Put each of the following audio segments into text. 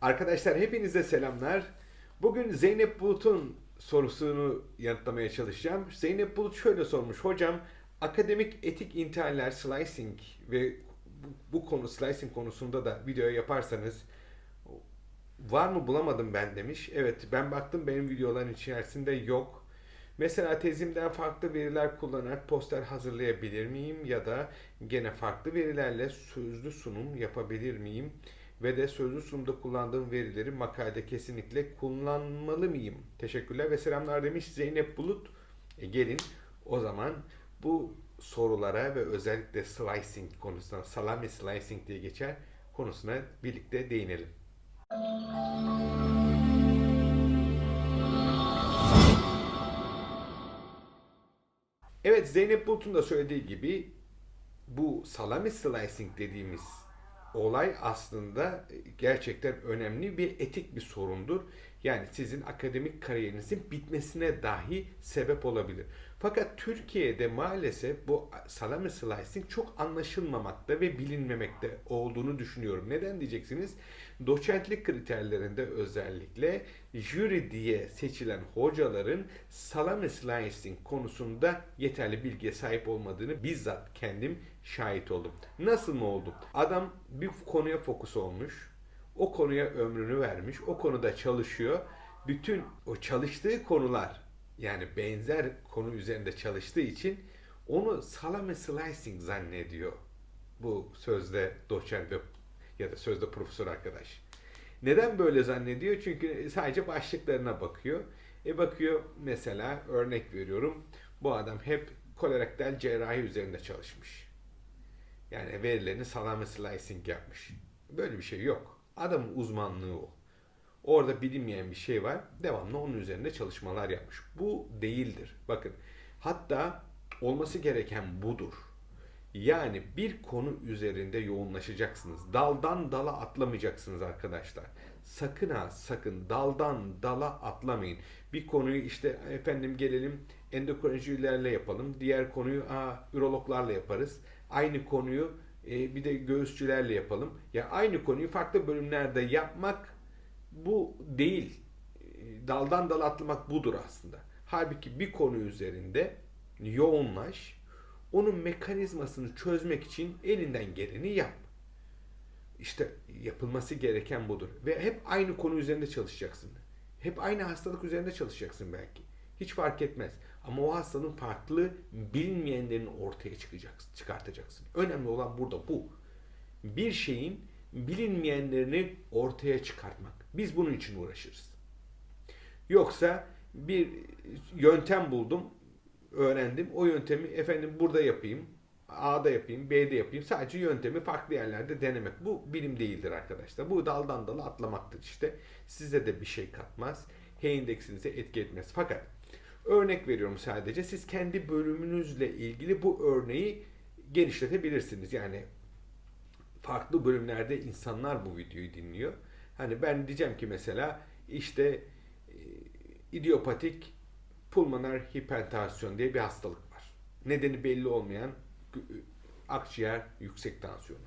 Arkadaşlar hepinize selamlar. Bugün Zeynep Bulut'un sorusunu yanıtlamaya çalışacağım. Zeynep Bulut şöyle sormuş. Hocam akademik etik intihaller, slicing ve bu, konu slicing konusunda da video yaparsanız var mı bulamadım ben demiş. Evet ben baktım benim videoların içerisinde yok. Mesela tezimden farklı veriler kullanarak poster hazırlayabilir miyim ya da gene farklı verilerle sözlü sunum yapabilir miyim? Ve de sözlü sunumda kullandığım verileri makalede kesinlikle kullanmalı mıyım? Teşekkürler ve selamlar demiş Zeynep Bulut. E gelin o zaman bu sorulara ve özellikle slicing konusuna, salami slicing diye geçer konusuna birlikte değinelim. Zeynep Bulut'un da söylediği gibi bu salami slicing dediğimiz olay aslında gerçekten önemli bir etik bir sorundur. Yani sizin akademik kariyerinizin bitmesine dahi sebep olabilir. Fakat Türkiye'de maalesef bu salami slicing çok anlaşılmamakta ve bilinmemekte olduğunu düşünüyorum. Neden diyeceksiniz? Doçentlik kriterlerinde özellikle jüri diye seçilen hocaların salami slicing konusunda yeterli bilgiye sahip olmadığını bizzat kendim şahit oldum. Nasıl mı oldu? Adam bir konuya fokus olmuş. O konuya ömrünü vermiş. O konuda çalışıyor. Bütün o çalıştığı konular yani benzer konu üzerinde çalıştığı için onu salami slicing zannediyor. Bu sözde doçent ya da sözde profesör arkadaş. Neden böyle zannediyor? Çünkü sadece başlıklarına bakıyor. E bakıyor mesela örnek veriyorum. Bu adam hep kolorektal cerrahi üzerinde çalışmış. Yani verilerini salami slicing yapmış. Böyle bir şey yok. Adamın uzmanlığı o. Orada bilinmeyen bir şey var. Devamlı onun üzerinde çalışmalar yapmış. Bu değildir. Bakın hatta olması gereken budur. Yani bir konu üzerinde yoğunlaşacaksınız. Daldan dala atlamayacaksınız arkadaşlar. Sakın ha sakın daldan dala atlamayın. Bir konuyu işte efendim gelelim endokrinolojilerle yapalım. Diğer konuyu aa, ürologlarla yaparız. Aynı konuyu e, bir de göğüsçülerle yapalım. Ya aynı konuyu farklı bölümlerde yapmak bu değil. E, Daldan dala atlamak budur aslında. Halbuki bir konu üzerinde yoğunlaş. Onun mekanizmasını çözmek için elinden geleni yap. İşte yapılması gereken budur. Ve hep aynı konu üzerinde çalışacaksın. Hep aynı hastalık üzerinde çalışacaksın belki. Hiç fark etmez. Ama o hastalığın farklı bilinmeyenlerini ortaya çıkacaksın, çıkartacaksın. Önemli olan burada bu. Bir şeyin bilinmeyenlerini ortaya çıkartmak. Biz bunun için uğraşırız. Yoksa bir yöntem buldum, öğrendim. O yöntemi efendim burada yapayım, A'da yapayım, B'de yapayım. Sadece yöntemi farklı yerlerde denemek. Bu bilim değildir arkadaşlar. Bu daldan dala atlamaktır işte. Size de bir şey katmaz. H indeksinize etki etmez. Fakat örnek veriyorum sadece. Siz kendi bölümünüzle ilgili bu örneği genişletebilirsiniz. Yani farklı bölümlerde insanlar bu videoyu dinliyor. Hani ben diyeceğim ki mesela işte e, idiopatik pulmoner hipertansiyon diye bir hastalık var. Nedeni belli olmayan gü- akciğer yüksek tansiyonu.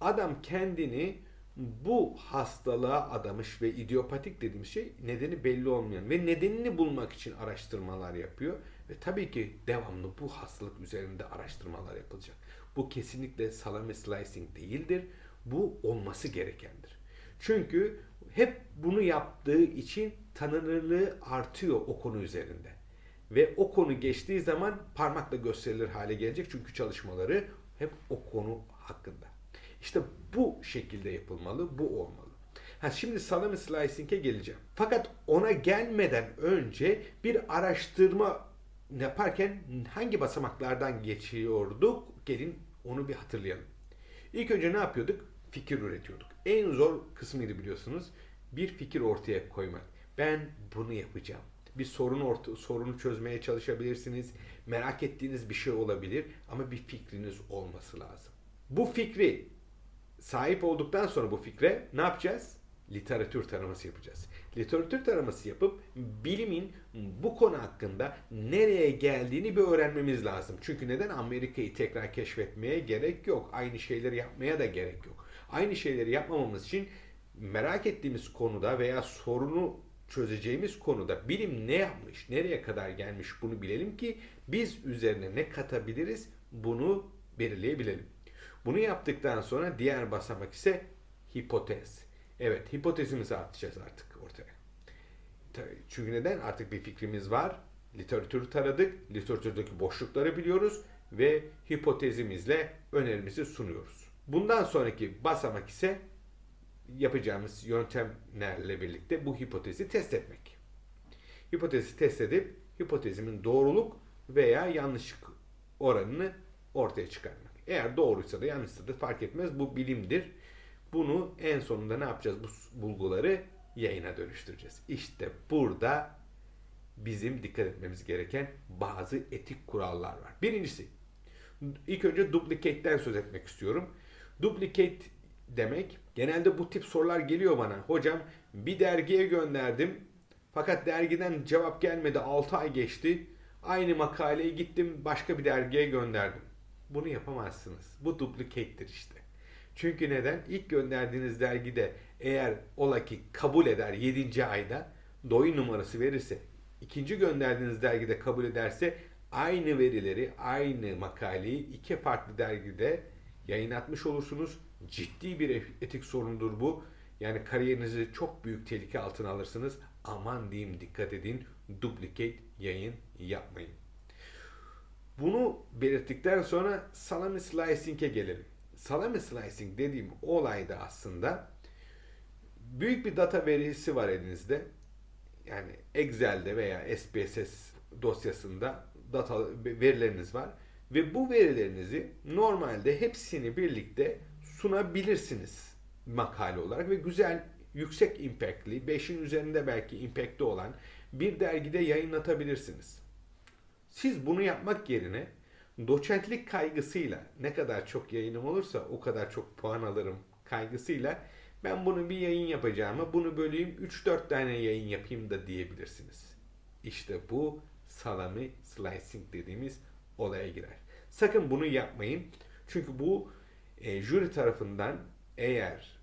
Adam kendini bu hastalığa adamış ve idiopatik dediğimiz şey nedeni belli olmayan ve nedenini bulmak için araştırmalar yapıyor ve tabii ki devamlı bu hastalık üzerinde araştırmalar yapılacak. Bu kesinlikle salami slicing değildir. Bu olması gerekendir. Çünkü hep bunu yaptığı için tanınırlığı artıyor o konu üzerinde. Ve o konu geçtiği zaman parmakla gösterilir hale gelecek çünkü çalışmaları hep o konu hakkında. İşte bu şekilde yapılmalı, bu olmalı. Ha şimdi salami slicing'e geleceğim. Fakat ona gelmeden önce bir araştırma yaparken hangi basamaklardan geçiyorduk? Gelin onu bir hatırlayalım. İlk önce ne yapıyorduk? Fikir üretiyorduk. En zor kısmıydı biliyorsunuz. Bir fikir ortaya koymak. Ben bunu yapacağım. Bir sorun orta, sorunu çözmeye çalışabilirsiniz. Merak ettiğiniz bir şey olabilir ama bir fikriniz olması lazım. Bu fikri sahip olduktan sonra bu fikre ne yapacağız? Literatür taraması yapacağız. literatür taraması yapıp bilimin bu konu hakkında nereye geldiğini bir öğrenmemiz lazım. Çünkü neden Amerika'yı tekrar keşfetmeye gerek yok. Aynı şeyleri yapmaya da gerek yok. Aynı şeyleri yapmamamız için merak ettiğimiz konuda veya sorunu çözeceğimiz konuda bilim ne yapmış, nereye kadar gelmiş bunu bilelim ki biz üzerine ne katabiliriz bunu belirleyebilelim. Bunu yaptıktan sonra diğer basamak ise hipotez. Evet, hipotezimizi atacağız artık ortaya. Çünkü neden? Artık bir fikrimiz var. Literatürü taradık. Literatürdeki boşlukları biliyoruz ve hipotezimizle önerimizi sunuyoruz. Bundan sonraki basamak ise yapacağımız yöntemlerle birlikte bu hipotezi test etmek. Hipotezi test edip hipotezimin doğruluk veya yanlışlık oranını ortaya çıkarmak. Eğer doğruysa da yanlışsa da fark etmez. Bu bilimdir. Bunu en sonunda ne yapacağız? Bu bulguları yayına dönüştüreceğiz. İşte burada bizim dikkat etmemiz gereken bazı etik kurallar var. Birincisi, ilk önce duplicate'den söz etmek istiyorum. Duplicate demek, genelde bu tip sorular geliyor bana. Hocam bir dergiye gönderdim fakat dergiden cevap gelmedi 6 ay geçti. Aynı makaleyi gittim başka bir dergiye gönderdim. Bunu yapamazsınız. Bu duplicate'tir işte. Çünkü neden? İlk gönderdiğiniz dergide eğer ola ki kabul eder 7. ayda doyum numarası verirse ikinci gönderdiğiniz dergide kabul ederse aynı verileri, aynı makaleyi iki farklı dergide yayınlatmış olursunuz. Ciddi bir etik sorundur bu. Yani kariyerinizi çok büyük tehlike altına alırsınız. Aman diyeyim dikkat edin. Duplicate yayın yapmayın. Bunu belirttikten sonra salami slicing'e gelelim. Salami slicing dediğim olayda aslında büyük bir data verisi var elinizde. Yani Excel'de veya SPSS dosyasında data verileriniz var ve bu verilerinizi normalde hepsini birlikte sunabilirsiniz makale olarak ve güzel yüksek impactli, 5'in üzerinde belki impactli olan bir dergide yayınlatabilirsiniz. Siz bunu yapmak yerine doçentlik kaygısıyla ne kadar çok yayınım olursa o kadar çok puan alırım kaygısıyla ben bunu bir yayın yapacağıma bunu böleyim 3-4 tane yayın yapayım da diyebilirsiniz. İşte bu salami slicing dediğimiz olaya girer. Sakın bunu yapmayın. Çünkü bu e, jüri tarafından eğer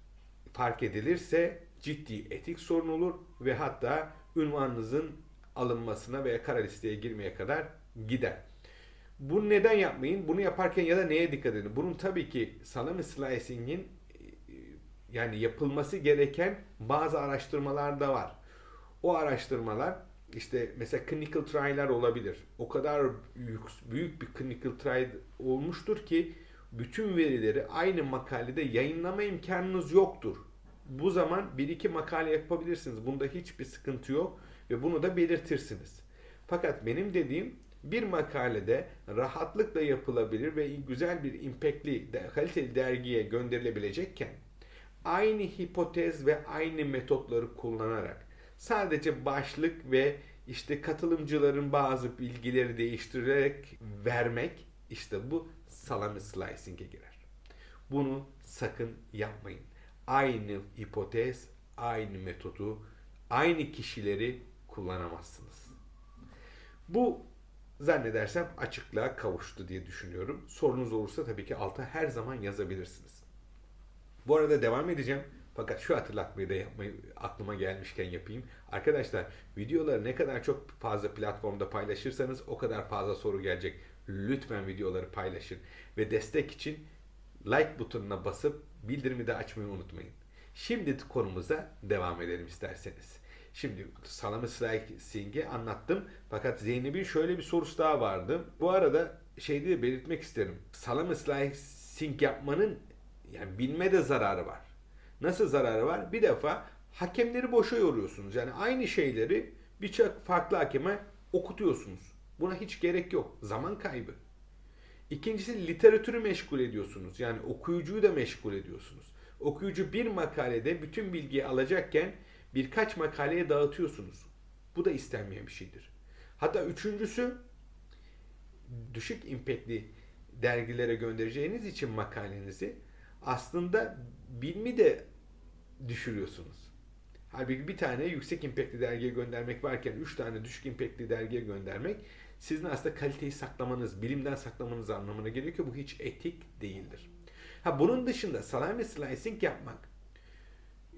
fark edilirse ciddi etik sorun olur ve hatta ünvanınızın alınmasına veya kara listeye girmeye kadar gider. Bunu neden yapmayın? Bunu yaparken ya da neye dikkat edin? Bunun tabii ki salami slicing'in yani yapılması gereken bazı araştırmalar da var. O araştırmalar işte mesela clinical trial'ler olabilir. O kadar büyük, büyük bir clinical trial olmuştur ki bütün verileri aynı makalede yayınlama imkanınız yoktur. Bu zaman bir iki makale yapabilirsiniz. Bunda hiçbir sıkıntı yok ve bunu da belirtirsiniz. Fakat benim dediğim bir makalede rahatlıkla yapılabilir ve güzel bir impactli, kaliteli dergiye gönderilebilecekken aynı hipotez ve aynı metotları kullanarak sadece başlık ve işte katılımcıların bazı bilgileri değiştirerek vermek işte bu salami slicing'e girer. Bunu sakın yapmayın. Aynı hipotez, aynı metodu, aynı kişileri kullanamazsınız. Bu zannedersem açıklığa kavuştu diye düşünüyorum. Sorunuz olursa tabii ki alta her zaman yazabilirsiniz. Bu arada devam edeceğim. Fakat şu hatırlatmayı da yapmayı aklıma gelmişken yapayım. Arkadaşlar videoları ne kadar çok fazla platformda paylaşırsanız o kadar fazla soru gelecek. Lütfen videoları paylaşın. Ve destek için like butonuna basıp bildirimi de açmayı unutmayın. Şimdi konumuza devam edelim isterseniz. Şimdi salami slicing'i anlattım. Fakat Zeynep'in şöyle bir sorusu daha vardı. Bu arada şeyde de belirtmek isterim. Salami slicing yapmanın yani bilme de zararı var. Nasıl zararı var? Bir defa hakemleri boşa yoruyorsunuz. Yani aynı şeyleri birçok farklı hakeme okutuyorsunuz. Buna hiç gerek yok. Zaman kaybı. İkincisi literatürü meşgul ediyorsunuz. Yani okuyucuyu da meşgul ediyorsunuz. Okuyucu bir makalede bütün bilgiyi alacakken birkaç makaleye dağıtıyorsunuz. Bu da istenmeyen bir şeydir. Hatta üçüncüsü düşük impactli dergilere göndereceğiniz için makalenizi aslında bilmi de düşürüyorsunuz. Halbuki bir tane yüksek impactli dergiye göndermek varken 3 tane düşük impactli dergiye göndermek sizin aslında kaliteyi saklamanız, bilimden saklamanız anlamına geliyor ki bu hiç etik değildir. Ha bunun dışında salami slicing yapmak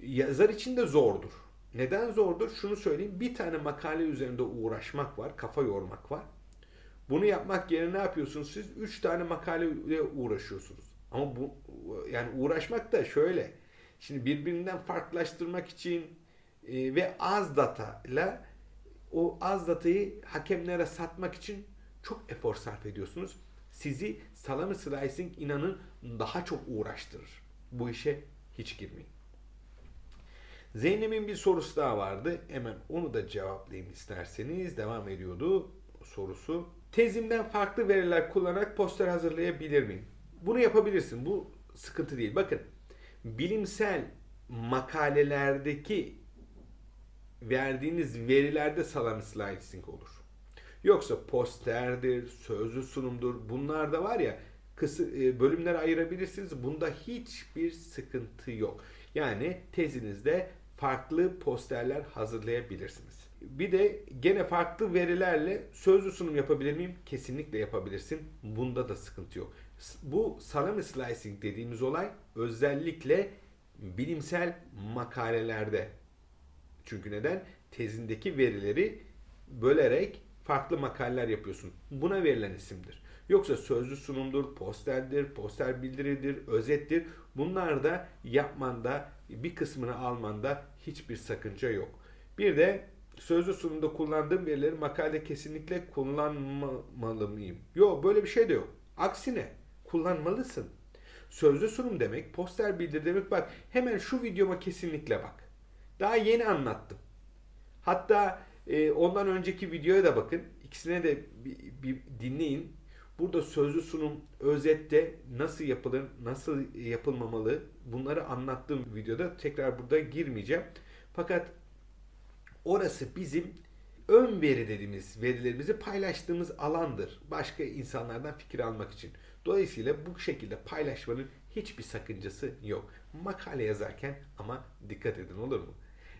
yazar için de zordur. Neden zordur? Şunu söyleyeyim. Bir tane makale üzerinde uğraşmak var, kafa yormak var. Bunu yapmak yerine ne yapıyorsunuz siz? Üç tane makaleyle uğraşıyorsunuz. Ama bu yani uğraşmak da şöyle. Şimdi birbirinden farklılaştırmak için e, ve az datayla o az datayı hakemlere satmak için çok efor sarf ediyorsunuz. Sizi salami slicing inanın daha çok uğraştırır. Bu işe hiç girmeyin. Zeynep'in bir sorusu daha vardı. Hemen onu da cevaplayayım isterseniz. Devam ediyordu sorusu. Tezimden farklı veriler kullanarak poster hazırlayabilir miyim? Bunu yapabilirsin. Bu sıkıntı değil. Bakın bilimsel makalelerdeki verdiğiniz verilerde salami slicing olur. Yoksa posterdir, sözlü sunumdur. Bunlar da var ya bölümlere ayırabilirsiniz. Bunda hiçbir sıkıntı yok. Yani tezinizde farklı posterler hazırlayabilirsiniz. Bir de gene farklı verilerle sözlü sunum yapabilir miyim? Kesinlikle yapabilirsin. Bunda da sıkıntı yok. Bu salami slicing dediğimiz olay özellikle bilimsel makalelerde. Çünkü neden? Tezindeki verileri bölerek farklı makaleler yapıyorsun. Buna verilen isimdir. Yoksa sözlü sunumdur, posterdir, poster bildiridir, özettir. Bunlar da yapmanda, bir kısmını almanda hiçbir sakınca yok. Bir de sözlü sunumda kullandığım verileri makalede kesinlikle kullanmamalı mıyım? Yok böyle bir şey de yok. Aksine kullanmalısın. Sözlü sunum demek, poster bildir demek bak hemen şu videoma kesinlikle bak. Daha yeni anlattım. Hatta e, ondan önceki videoya da bakın. İkisine de bir, bir dinleyin. Burada sözlü sunum özette nasıl yapılır, nasıl yapılmamalı bunları anlattığım videoda tekrar burada girmeyeceğim. Fakat orası bizim ön veri dediğimiz verilerimizi paylaştığımız alandır. Başka insanlardan fikir almak için. Dolayısıyla bu şekilde paylaşmanın hiçbir sakıncası yok. Makale yazarken ama dikkat edin olur mu?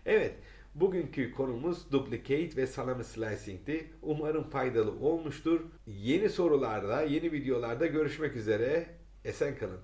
Evet, bugünkü konumuz duplicate ve salami slicing'ti. Umarım faydalı olmuştur. Yeni sorularda, yeni videolarda görüşmek üzere. Esen kalın.